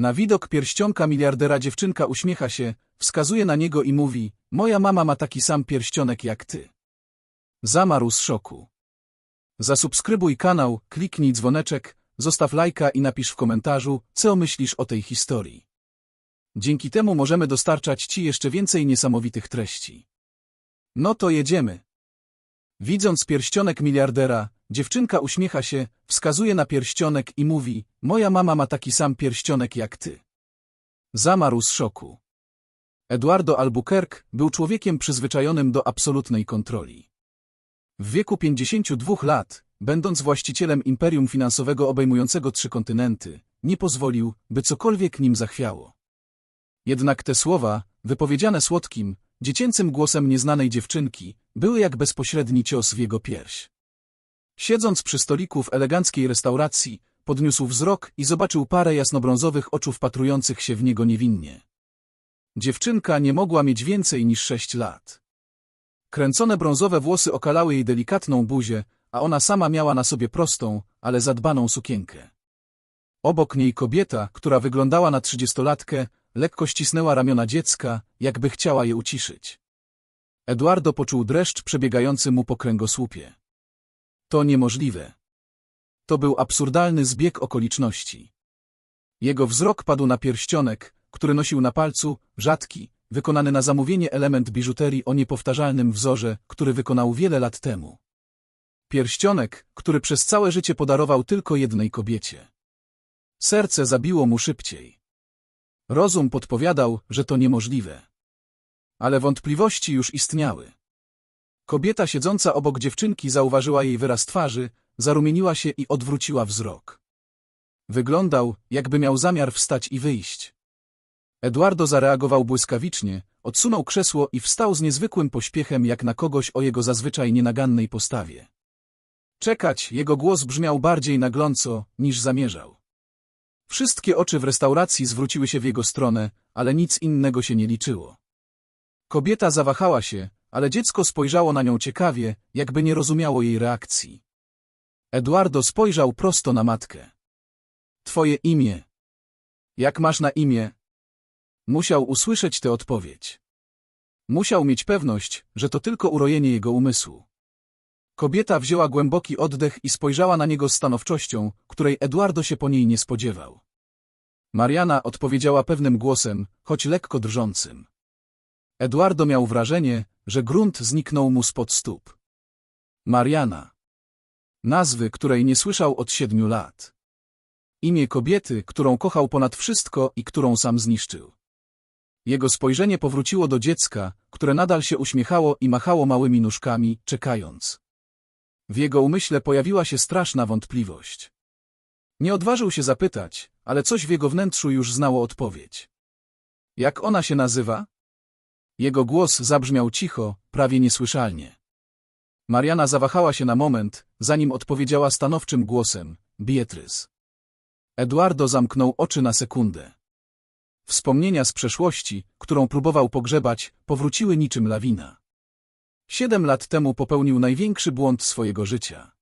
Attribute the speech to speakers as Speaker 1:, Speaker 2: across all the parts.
Speaker 1: Na widok pierścionka miliardera dziewczynka uśmiecha się, wskazuje na niego i mówi, moja mama ma taki sam pierścionek jak ty. Zamarł z szoku. Zasubskrybuj kanał, kliknij dzwoneczek, zostaw lajka i napisz w komentarzu, co myślisz o tej historii. Dzięki temu możemy dostarczać Ci jeszcze więcej niesamowitych treści. No to jedziemy. Widząc pierścionek miliardera, dziewczynka uśmiecha się, wskazuje na pierścionek i mówi, moja mama ma taki sam pierścionek jak ty. Zamarł z szoku. Eduardo Albuquerque był człowiekiem przyzwyczajonym do absolutnej kontroli. W wieku 52 lat, będąc właścicielem imperium finansowego obejmującego trzy kontynenty, nie pozwolił, by cokolwiek nim zachwiało. Jednak te słowa, wypowiedziane słodkim, dziecięcym głosem nieznanej dziewczynki, były jak bezpośredni cios w jego pierś. Siedząc przy stoliku w eleganckiej restauracji, podniósł wzrok i zobaczył parę jasnobrązowych oczu wpatrujących się w niego niewinnie. Dziewczynka nie mogła mieć więcej niż sześć lat. Kręcone brązowe włosy okalały jej delikatną buzię, a ona sama miała na sobie prostą, ale zadbaną sukienkę. Obok niej kobieta, która wyglądała na trzydziestolatkę, lekko ścisnęła ramiona dziecka, jakby chciała je uciszyć. Eduardo poczuł dreszcz przebiegający mu po kręgosłupie. To niemożliwe. To był absurdalny zbieg okoliczności. Jego wzrok padł na pierścionek, który nosił na palcu, rzadki, wykonany na zamówienie element biżuterii o niepowtarzalnym wzorze, który wykonał wiele lat temu. Pierścionek, który przez całe życie podarował tylko jednej kobiecie. Serce zabiło mu szybciej. Rozum podpowiadał, że to niemożliwe. Ale wątpliwości już istniały. Kobieta siedząca obok dziewczynki zauważyła jej wyraz twarzy, zarumieniła się i odwróciła wzrok. Wyglądał, jakby miał zamiar wstać i wyjść. Eduardo zareagował błyskawicznie, odsunął krzesło i wstał z niezwykłym pośpiechem jak na kogoś o jego zazwyczaj nienagannej postawie. Czekać, jego głos brzmiał bardziej nagląco, niż zamierzał. Wszystkie oczy w restauracji zwróciły się w jego stronę, ale nic innego się nie liczyło. Kobieta zawahała się, ale dziecko spojrzało na nią ciekawie, jakby nie rozumiało jej reakcji. Eduardo spojrzał prosto na matkę. Twoje imię. Jak masz na imię? Musiał usłyszeć tę odpowiedź. Musiał mieć pewność, że to tylko urojenie jego umysłu. Kobieta wzięła głęboki oddech i spojrzała na niego z stanowczością, której Eduardo się po niej nie spodziewał. Mariana odpowiedziała pewnym głosem, choć lekko drżącym. Eduardo miał wrażenie, że grunt zniknął mu spod stóp. Mariana. Nazwy, której nie słyszał od siedmiu lat. Imię kobiety, którą kochał ponad wszystko i którą sam zniszczył. Jego spojrzenie powróciło do dziecka, które nadal się uśmiechało i machało małymi nóżkami, czekając. W jego umyśle pojawiła się straszna wątpliwość. Nie odważył się zapytać, ale coś w jego wnętrzu już znało odpowiedź. Jak ona się nazywa? Jego głos zabrzmiał cicho, prawie niesłyszalnie. Mariana zawahała się na moment, zanim odpowiedziała stanowczym głosem, Beatrice. Eduardo zamknął oczy na sekundę. Wspomnienia z przeszłości, którą próbował pogrzebać, powróciły niczym lawina. Siedem lat temu popełnił największy błąd swojego życia.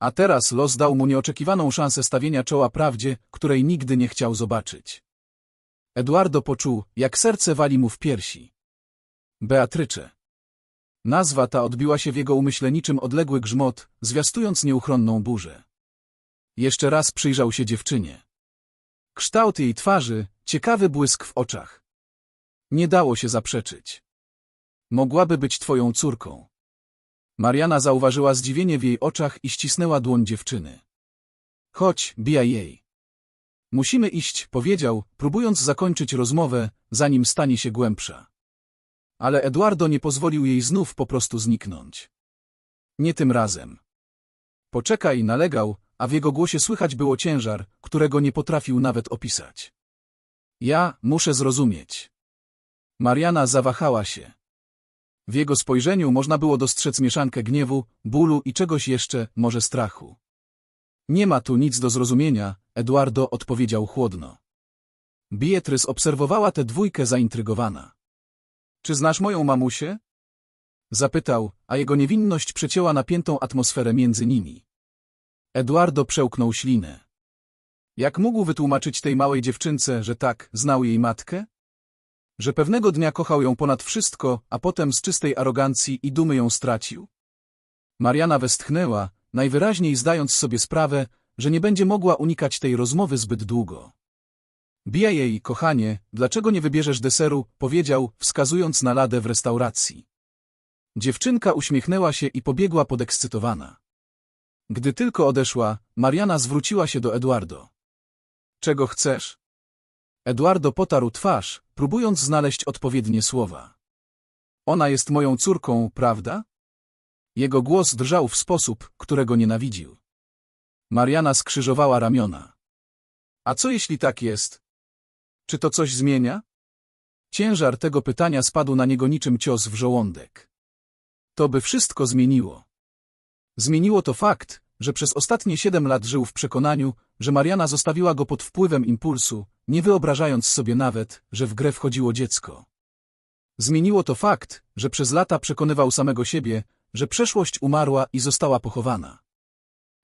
Speaker 1: A teraz los dał mu nieoczekiwaną szansę stawienia czoła prawdzie, której nigdy nie chciał zobaczyć. Eduardo poczuł, jak serce wali mu w piersi. Beatrycze. Nazwa ta odbiła się w jego umyśle niczym odległy grzmot, zwiastując nieuchronną burzę. Jeszcze raz przyjrzał się dziewczynie. Kształt jej twarzy, ciekawy błysk w oczach. Nie dało się zaprzeczyć. Mogłaby być twoją córką. Mariana zauważyła zdziwienie w jej oczach i ścisnęła dłoń dziewczyny. Chodź, bijaj jej. Musimy iść, powiedział, próbując zakończyć rozmowę, zanim stanie się głębsza. Ale Eduardo nie pozwolił jej znów po prostu zniknąć. Nie tym razem. Poczekaj, nalegał, a w jego głosie słychać było ciężar, którego nie potrafił nawet opisać. Ja muszę zrozumieć. Mariana zawahała się. W jego spojrzeniu można było dostrzec mieszankę gniewu, bólu i czegoś jeszcze, może strachu. Nie ma tu nic do zrozumienia, Eduardo odpowiedział chłodno. Beatrice obserwowała tę dwójkę zaintrygowana. Czy znasz moją mamusię? Zapytał, a jego niewinność przecięła napiętą atmosferę między nimi. Eduardo przełknął ślinę. Jak mógł wytłumaczyć tej małej dziewczynce, że tak, znał jej matkę? Że pewnego dnia kochał ją ponad wszystko, a potem z czystej arogancji i dumy ją stracił? Mariana westchnęła, najwyraźniej zdając sobie sprawę, że nie będzie mogła unikać tej rozmowy zbyt długo. Bija jej, kochanie, dlaczego nie wybierzesz deseru, powiedział, wskazując na ladę w restauracji. Dziewczynka uśmiechnęła się i pobiegła podekscytowana. Gdy tylko odeszła, Mariana zwróciła się do Eduardo. Czego chcesz? Eduardo potarł twarz, próbując znaleźć odpowiednie słowa. Ona jest moją córką, prawda? Jego głos drżał w sposób, którego nienawidził. Mariana skrzyżowała ramiona. A co jeśli tak jest? Czy to coś zmienia? Ciężar tego pytania spadł na niego niczym cios w żołądek. To by wszystko zmieniło. Zmieniło to fakt, że przez ostatnie siedem lat żył w przekonaniu, że Mariana zostawiła go pod wpływem impulsu, nie wyobrażając sobie nawet, że w grę wchodziło dziecko. Zmieniło to fakt, że przez lata przekonywał samego siebie, że przeszłość umarła i została pochowana.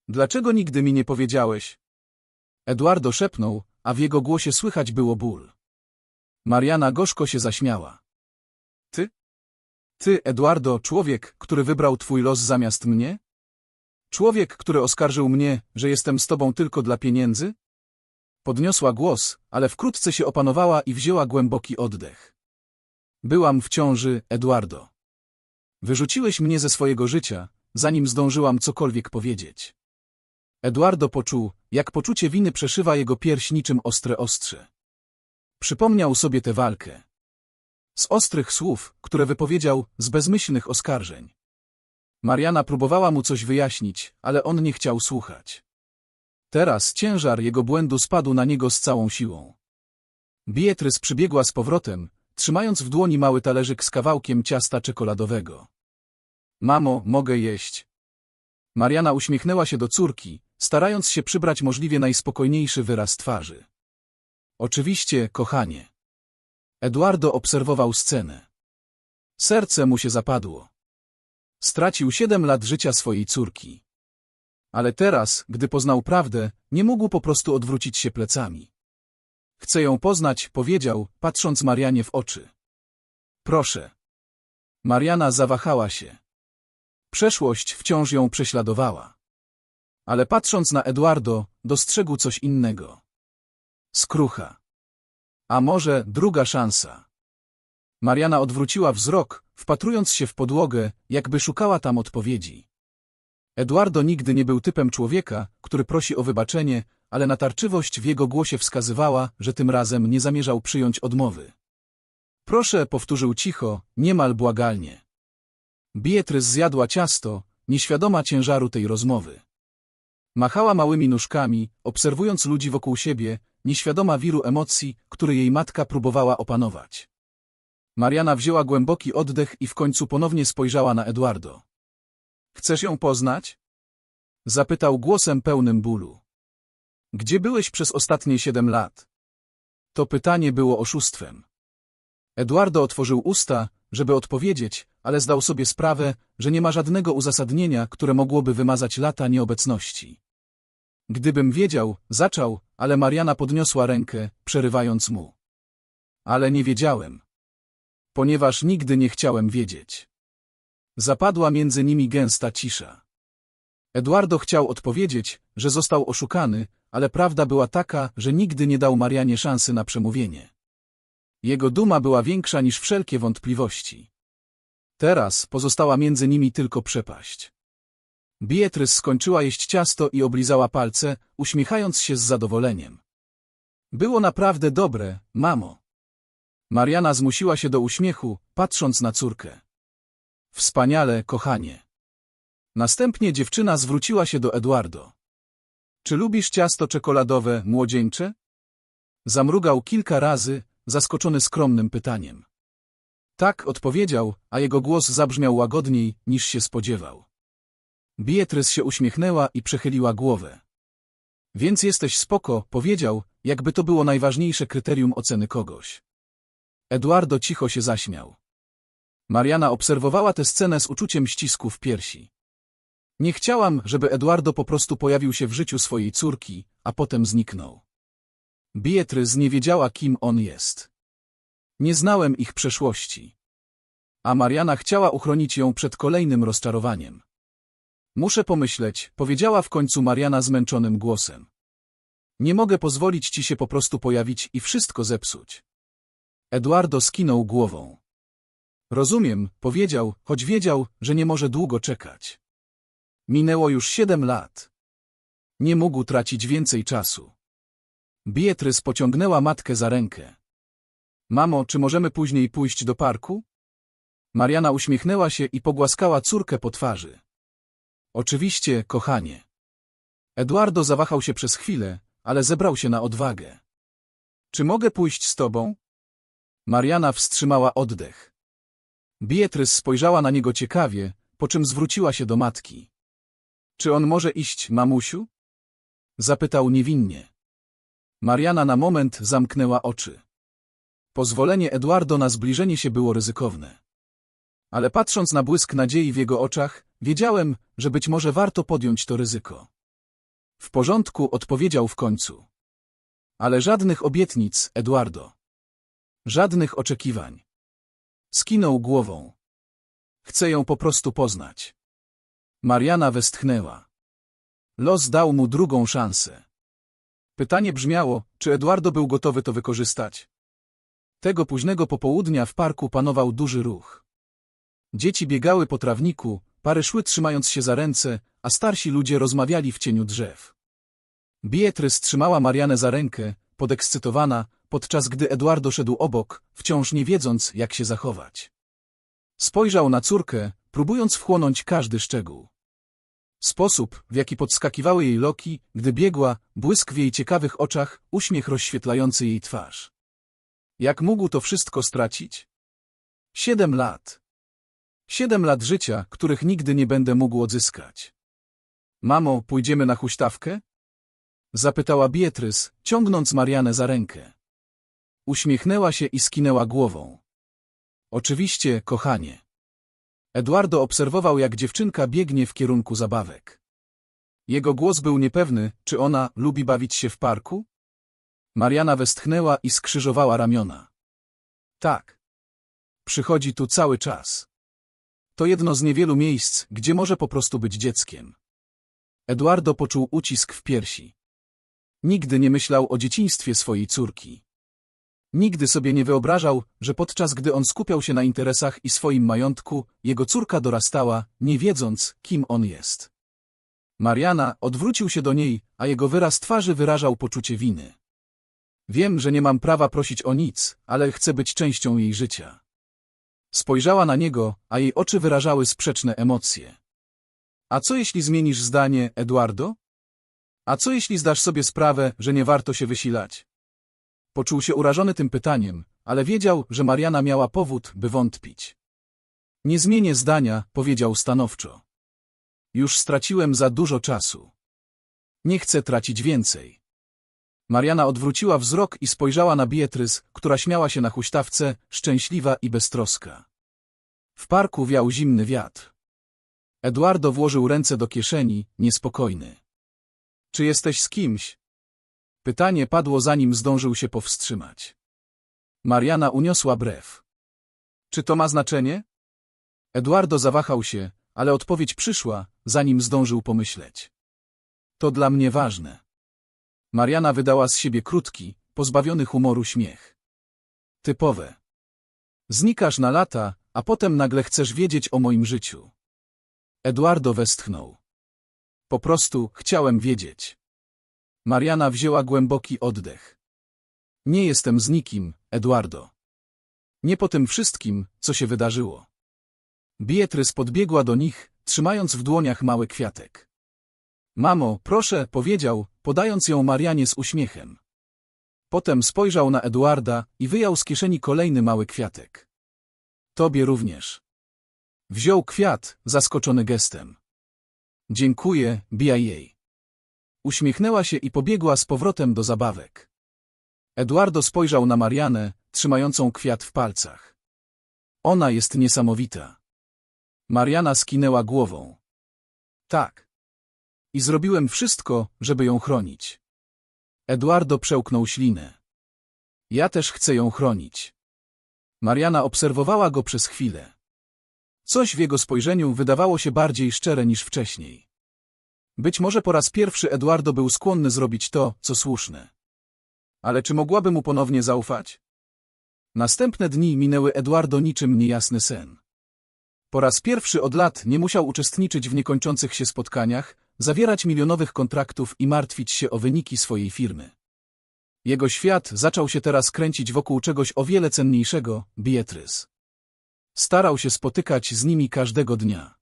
Speaker 1: Dlaczego nigdy mi nie powiedziałeś? Eduardo szepnął, a w jego głosie słychać było ból. Mariana gorzko się zaśmiała. Ty? Ty, Eduardo, człowiek, który wybrał twój los zamiast mnie? Człowiek, który oskarżył mnie, że jestem z tobą tylko dla pieniędzy? Podniosła głos, ale wkrótce się opanowała i wzięła głęboki oddech. Byłam w ciąży, Eduardo. Wyrzuciłeś mnie ze swojego życia, zanim zdążyłam cokolwiek powiedzieć. Eduardo poczuł, jak poczucie winy przeszywa jego pierś niczym ostre ostrze. Przypomniał sobie tę walkę. Z ostrych słów, które wypowiedział, z bezmyślnych oskarżeń. Mariana próbowała mu coś wyjaśnić, ale on nie chciał słuchać. Teraz ciężar jego błędu spadł na niego z całą siłą. Beatrice przybiegła z powrotem, trzymając w dłoni mały talerzyk z kawałkiem ciasta czekoladowego. Mamo, mogę jeść. Mariana uśmiechnęła się do córki, starając się przybrać możliwie najspokojniejszy wyraz twarzy. Oczywiście, kochanie. Eduardo obserwował scenę. Serce mu się zapadło. Stracił siedem lat życia swojej córki. Ale teraz, gdy poznał prawdę, nie mógł po prostu odwrócić się plecami. Chcę ją poznać, powiedział, patrząc Marianie w oczy. Proszę. Mariana zawahała się. Przeszłość wciąż ją prześladowała. Ale patrząc na Eduardo, dostrzegł coś innego. Skrucha. A może druga szansa. Mariana odwróciła wzrok, wpatrując się w podłogę, jakby szukała tam odpowiedzi. Eduardo nigdy nie był typem człowieka, który prosi o wybaczenie, ale natarczywość w jego głosie wskazywała, że tym razem nie zamierzał przyjąć odmowy. Proszę, powtórzył cicho, niemal błagalnie. Beatrice zjadła ciasto, nieświadoma ciężaru tej rozmowy. Machała małymi nóżkami, obserwując ludzi wokół siebie, nieświadoma wiru emocji, które jej matka próbowała opanować. Mariana wzięła głęboki oddech i w końcu ponownie spojrzała na Eduardo. Chcesz ją poznać? Zapytał głosem pełnym bólu. Gdzie byłeś przez ostatnie siedem lat? To pytanie było oszustwem. Eduardo otworzył usta, żeby odpowiedzieć, ale zdał sobie sprawę, że nie ma żadnego uzasadnienia, które mogłoby wymazać lata nieobecności. Gdybym wiedział, zaczął, ale Mariana podniosła rękę, przerywając mu. Ale nie wiedziałem. Ponieważ nigdy nie chciałem wiedzieć. Zapadła między nimi gęsta cisza. Eduardo chciał odpowiedzieć, że został oszukany, ale prawda była taka, że nigdy nie dał Marianie szansy na przemówienie. Jego duma była większa niż wszelkie wątpliwości. Teraz pozostała między nimi tylko przepaść. Beatrice skończyła jeść ciasto i oblizała palce, uśmiechając się z zadowoleniem. Było naprawdę dobre, mamo. Mariana zmusiła się do uśmiechu, patrząc na córkę. Wspaniale, kochanie. Następnie dziewczyna zwróciła się do Eduardo. Czy lubisz ciasto czekoladowe, młodzieńcze? Zamrugał kilka razy, zaskoczony skromnym pytaniem. Tak, odpowiedział, a jego głos zabrzmiał łagodniej, niż się spodziewał. Beatrice się uśmiechnęła i przechyliła głowę. Więc jesteś spoko, powiedział, jakby to było najważniejsze kryterium oceny kogoś. Eduardo cicho się zaśmiał. Mariana obserwowała tę scenę z uczuciem ścisku w piersi. Nie chciałam, żeby Eduardo po prostu pojawił się w życiu swojej córki, a potem zniknął. Beatrice nie wiedziała, kim on jest. Nie znałem ich przeszłości. A Mariana chciała uchronić ją przed kolejnym rozczarowaniem. Muszę pomyśleć, powiedziała w końcu Mariana zmęczonym głosem. Nie mogę pozwolić ci się po prostu pojawić i wszystko zepsuć. Eduardo skinął głową. Rozumiem, powiedział, choć wiedział, że nie może długo czekać. Minęło już siedem lat. Nie mógł tracić więcej czasu. Beatrice pociągnęła matkę za rękę. Mamo, czy możemy później pójść do parku? Mariana uśmiechnęła się i pogłaskała córkę po twarzy. Oczywiście, kochanie. Eduardo zawahał się przez chwilę, ale zebrał się na odwagę. Czy mogę pójść z tobą? Mariana wstrzymała oddech. Beatrice spojrzała na niego ciekawie, po czym zwróciła się do matki. Czy on może iść, mamusiu? Zapytał niewinnie. Mariana na moment zamknęła oczy. Pozwolenie Eduardo na zbliżenie się było ryzykowne. Ale patrząc na błysk nadziei w jego oczach, wiedziałem, że być może warto podjąć to ryzyko. W porządku, odpowiedział w końcu. Ale żadnych obietnic, Eduardo. Żadnych oczekiwań. Skinął głową. Chcę ją po prostu poznać. Mariana westchnęła. Los dał mu drugą szansę. Pytanie brzmiało, czy Eduardo był gotowy to wykorzystać. Tego późnego popołudnia w parku panował duży ruch. Dzieci biegały po trawniku, pary szły trzymając się za ręce, a starsi ludzie rozmawiali w cieniu drzew. Beatrice trzymała Marianę za rękę, podekscytowana, podczas gdy Eduardo szedł obok, wciąż nie wiedząc, jak się zachować. Spojrzał na córkę, próbując wchłonąć każdy szczegół. Sposób, w jaki podskakiwały jej loki, gdy biegła, błysk w jej ciekawych oczach, uśmiech rozświetlający jej twarz. Jak mógł to wszystko stracić? Siedem lat. Siedem lat życia, których nigdy nie będę mógł odzyskać. Mamo, pójdziemy na huśtawkę? Zapytała Beatrice, ciągnąc Marianę za rękę. Uśmiechnęła się i skinęła głową. Oczywiście, kochanie. Eduardo obserwował, jak dziewczynka biegnie w kierunku zabawek. Jego głos był niepewny, czy ona lubi bawić się w parku? Mariana westchnęła i skrzyżowała ramiona. Tak. Przychodzi tu cały czas. To jedno z niewielu miejsc, gdzie może po prostu być dzieckiem. Eduardo poczuł ucisk w piersi. Nigdy nie myślał o dzieciństwie swojej córki. Nigdy sobie nie wyobrażał, że podczas gdy on skupiał się na interesach i swoim majątku, jego córka dorastała, nie wiedząc, kim on jest. Mariana odwrócił się do niej, a jego wyraz twarzy wyrażał poczucie winy. Wiem, że nie mam prawa prosić o nic, ale chcę być częścią jej życia. Spojrzała na niego, a jej oczy wyrażały sprzeczne emocje. A co jeśli zmienisz zdanie, Eduardo? A co jeśli zdasz sobie sprawę, że nie warto się wysilać? Poczuł się urażony tym pytaniem, ale wiedział, że Mariana miała powód, by wątpić. Nie zmienię zdania, powiedział stanowczo. Już straciłem za dużo czasu. Nie chcę tracić więcej. Mariana odwróciła wzrok i spojrzała na Beatrice, która śmiała się na huśtawce, szczęśliwa i beztroska. W parku wiał zimny wiatr. Eduardo włożył ręce do kieszeni, niespokojny. Czy jesteś z kimś? Pytanie padło zanim zdążył się powstrzymać. Mariana uniosła brew. Czy to ma znaczenie? Eduardo zawahał się, ale odpowiedź przyszła, zanim zdążył pomyśleć. To dla mnie ważne. Mariana wydała z siebie krótki, pozbawiony humoru śmiech. Typowe. Znikasz na lata, a potem nagle chcesz wiedzieć o moim życiu. Eduardo westchnął. Po prostu chciałem wiedzieć. Mariana wzięła głęboki oddech. Nie jestem z nikim, Eduardo. Nie po tym wszystkim, co się wydarzyło. Beatrice podbiegła do nich, trzymając w dłoniach mały kwiatek. Mamo, proszę, powiedział, podając ją Marianie z uśmiechem. Potem spojrzał na Eduarda i wyjął z kieszeni kolejny mały kwiatek. Tobie również. Wziął kwiat, zaskoczony gestem. Dziękuję, jej. Uśmiechnęła się i pobiegła z powrotem do zabawek. Eduardo spojrzał na Marianę, trzymającą kwiat w palcach. Ona jest niesamowita. Mariana skinęła głową. Tak. I zrobiłem wszystko, żeby ją chronić. Eduardo przełknął ślinę. Ja też chcę ją chronić. Mariana obserwowała go przez chwilę. Coś w jego spojrzeniu wydawało się bardziej szczere niż wcześniej. Być może po raz pierwszy Eduardo był skłonny zrobić to, co słuszne. Ale czy mogłaby mu ponownie zaufać? Następne dni minęły Eduardo niczym niejasny sen. Po raz pierwszy od lat nie musiał uczestniczyć w niekończących się spotkaniach, zawierać milionowych kontraktów i martwić się o wyniki swojej firmy. Jego świat zaczął się teraz kręcić wokół czegoś o wiele cenniejszego Beatrice. Starał się spotykać z nimi każdego dnia.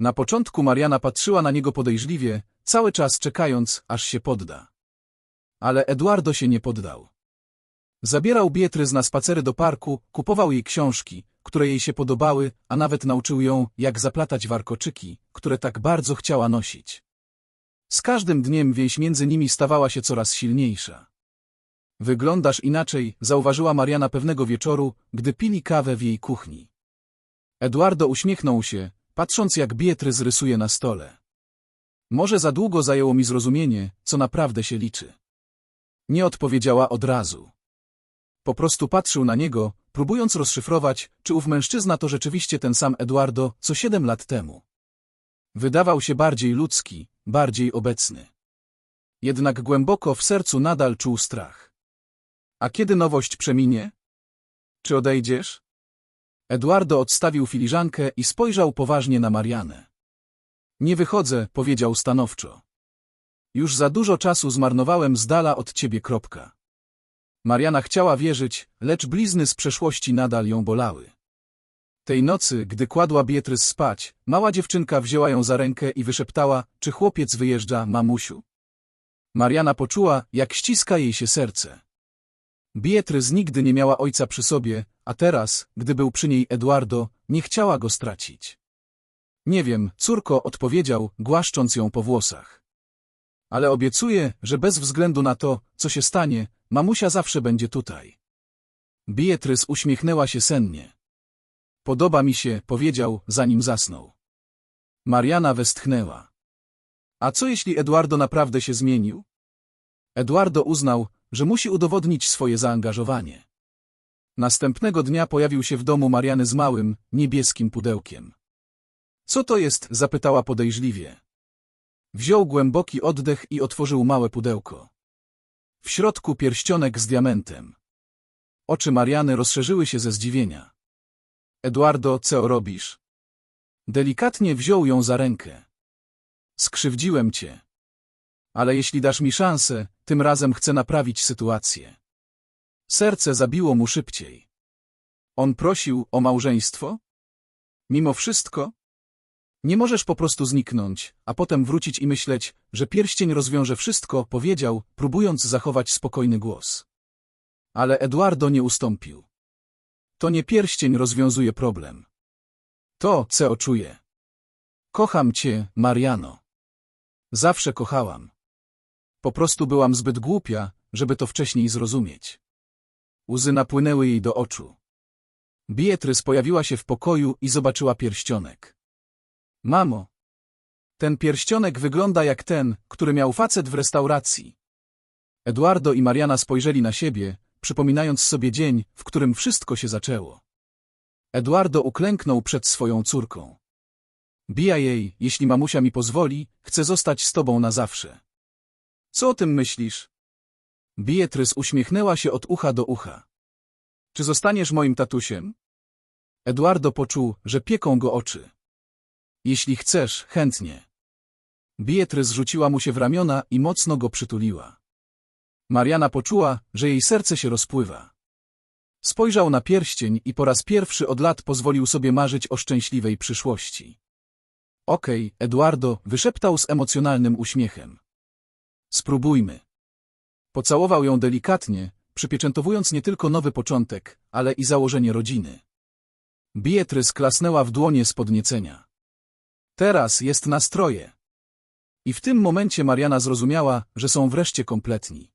Speaker 1: Na początku Mariana patrzyła na niego podejrzliwie, cały czas czekając, aż się podda. Ale Eduardo się nie poddał. Zabierał Beatrice na spacery do parku, kupował jej książki, które jej się podobały, a nawet nauczył ją, jak zaplatać warkoczyki, które tak bardzo chciała nosić. Z każdym dniem więź między nimi stawała się coraz silniejsza. Wyglądasz inaczej, zauważyła Mariana pewnego wieczoru, gdy pili kawę w jej kuchni. Eduardo uśmiechnął się, patrząc jak Beatrice rysuje na stole. Może za długo zajęło mi zrozumienie, co naprawdę się liczy. Nie odpowiedziała od razu. Po prostu patrzył na niego, próbując rozszyfrować, czy ów mężczyzna to rzeczywiście ten sam Eduardo, co siedem lat temu. Wydawał się bardziej ludzki, bardziej obecny. Jednak głęboko w sercu nadal czuł strach. A kiedy nowość przeminie? Czy odejdziesz? Eduardo odstawił filiżankę i spojrzał poważnie na Marianę. Nie wychodzę, powiedział stanowczo. Już za dużo czasu zmarnowałem z dala od ciebie kropka. Mariana chciała wierzyć, lecz blizny z przeszłości nadal ją bolały. Tej nocy, gdy kładła Beatrice spać, mała dziewczynka wzięła ją za rękę i wyszeptała, czy chłopiec wyjeżdża, mamusiu. Mariana poczuła, jak ściska jej się serce. Beatrice nigdy nie miała ojca przy sobie, a teraz, gdy był przy niej Eduardo, nie chciała go stracić. Nie wiem, córko, odpowiedział, głaszcząc ją po włosach. Ale obiecuję, że bez względu na to, co się stanie, mamusia zawsze będzie tutaj. Beatrice uśmiechnęła się sennie. Podoba mi się, powiedział, zanim zasnął. Mariana westchnęła. A co jeśli Eduardo naprawdę się zmienił? Eduardo uznał, że musi udowodnić swoje zaangażowanie. Następnego dnia pojawił się w domu Mariany z małym, niebieskim pudełkiem. Co to jest? zapytała podejrzliwie. Wziął głęboki oddech i otworzył małe pudełko. W środku pierścionek z diamentem. Oczy Mariany rozszerzyły się ze zdziwienia. Eduardo, co robisz? Delikatnie wziął ją za rękę. Skrzywdziłem cię. Ale jeśli dasz mi szansę, tym razem chcę naprawić sytuację. Serce zabiło mu szybciej. On prosił o małżeństwo? Mimo wszystko? Nie możesz po prostu zniknąć, a potem wrócić i myśleć, że pierścień rozwiąże wszystko, powiedział, próbując zachować spokojny głos. Ale Eduardo nie ustąpił. To nie pierścień rozwiązuje problem. To, co czuję. Kocham cię, Mariano. Zawsze kochałam. Po prostu byłam zbyt głupia, żeby to wcześniej zrozumieć. Łzy napłynęły jej do oczu. Beatrice pojawiła się w pokoju i zobaczyła pierścionek. Mamo, ten pierścionek wygląda jak ten, który miał facet w restauracji. Eduardo i Mariana spojrzeli na siebie, przypominając sobie dzień, w którym wszystko się zaczęło. Eduardo uklęknął przed swoją córką. Bija jej, jeśli mamusia mi pozwoli, chcę zostać z tobą na zawsze. Co o tym myślisz? Beatrice uśmiechnęła się od ucha do ucha. Czy zostaniesz moim tatusiem? Eduardo poczuł, że pieką go oczy. Jeśli chcesz, chętnie. Beatrice rzuciła mu się w ramiona i mocno go przytuliła. Mariana poczuła, że jej serce się rozpływa. Spojrzał na pierścień i po raz pierwszy od lat pozwolił sobie marzyć o szczęśliwej przyszłości. Okej, okay, Eduardo, wyszeptał z emocjonalnym uśmiechem. Spróbujmy. Pocałował ją delikatnie, przypieczętowując nie tylko nowy początek, ale i założenie rodziny. Beatrice klasnęła w dłonie z podniecenia. Teraz jest nastroje. I w tym momencie Mariana zrozumiała, że są wreszcie kompletni.